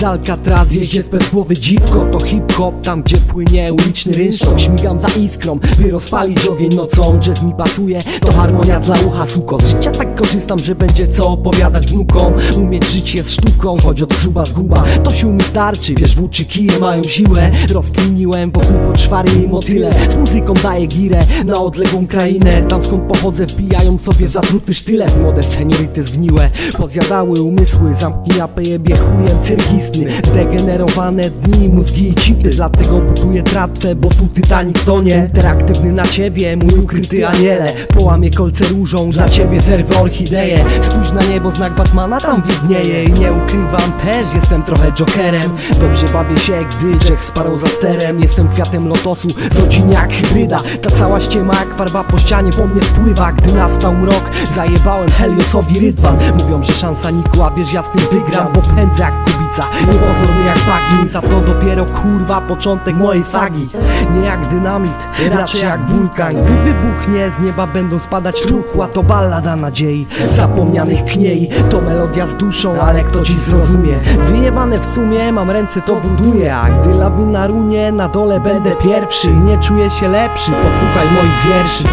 z Alcatraz jedzie z bezgłowy dziwko. To hip-hop, tam gdzie płynie uliczny rynsztok. Śmigam za iskrą, by rozpalić ogień nocą. Jazz mi pasuje, to harmonia dla ucha suko. Z życia tak korzystam, że będzie co opowiadać wnukom. Umieć żyć jest sztuką, choć od suba zguba. To sił mi starczy, wiesz włóczy kije mają siłę. Rozkminiłem wokół poczwary i motyle. Z muzyką daję girę na odległą krainę. Tam skąd pochodzę wbijają sobie zatruty sztylet. Młode seniority zgniłe, pozjadały umysły. Zamknij japę jebie chujem cyrkistny Zdegenerowane dni, mózgi i cipy. Dlatego buduję tratwę, bo tu Titanic tonie. Interaktywny na ciebie, mój ukryty aniele. Połamie kolce różą, dla ciebie zerwę orchideję Spójrz na niebo, znak Batmana tam widnieje. I nie ukrywam, też jestem trochę jokerem. Dobrze bawię się, gdy Jack sparał za sterem. Jestem kwiatem lotosu, w rodzinie jak hybryda. Ta cała ściema jak farba po ścianie po mnie spływa. Gdy nastał mrok, zajebałem Heliosowi rydwan. Mówią, że szansa nikła, wiesz ja z tym wygram. Bo pędzę jak kubica, niepozorny jak bagin Za to dopiero kurwa początek mojej sagi Nie jak dynamit, raczej jak wulkan. Gdy wybuchnie, z nieba będą spadać truchła To ballada nadziei, zapomnianych kniei To melodia z duszą, ale kto dziś zrozumie? Wyjebane w sumie, mam ręce to buduję. A gdy lawina runie, na dole będę pierwszy. Nie czuję się lepszy, posłuchaj moich wierszy